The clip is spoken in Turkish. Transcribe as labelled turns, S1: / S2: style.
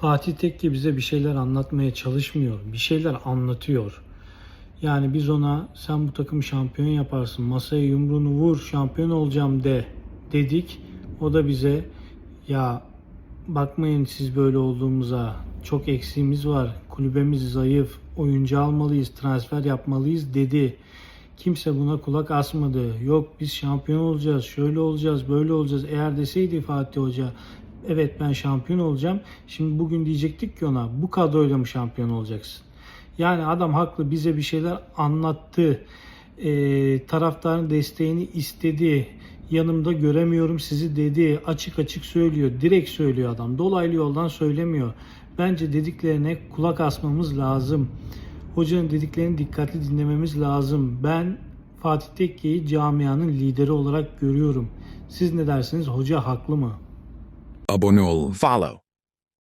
S1: Fatih Tekke bize bir şeyler anlatmaya çalışmıyor. Bir şeyler anlatıyor. Yani biz ona sen bu takımı şampiyon yaparsın, masaya yumruğunu vur, şampiyon olacağım de dedik. O da bize ya bakmayın siz böyle olduğumuza çok eksiğimiz var, kulübemiz zayıf, oyuncu almalıyız, transfer yapmalıyız dedi. Kimse buna kulak asmadı. Yok biz şampiyon olacağız, şöyle olacağız, böyle olacağız. Eğer deseydi Fatih Hoca evet ben şampiyon olacağım. Şimdi bugün diyecektik ki ona bu kadroyla mı şampiyon olacaksın? Yani adam haklı bize bir şeyler anlattı. Ee, taraftarın desteğini istedi. Yanımda göremiyorum sizi dedi. Açık açık söylüyor. Direkt söylüyor adam. Dolaylı yoldan söylemiyor. Bence dediklerine kulak asmamız lazım. Hocanın dediklerini dikkatli dinlememiz lazım. Ben Fatih Tekke'yi camianın lideri olarak görüyorum. Siz ne dersiniz? Hoca haklı mı?
S2: Abone ol.
S3: Follow.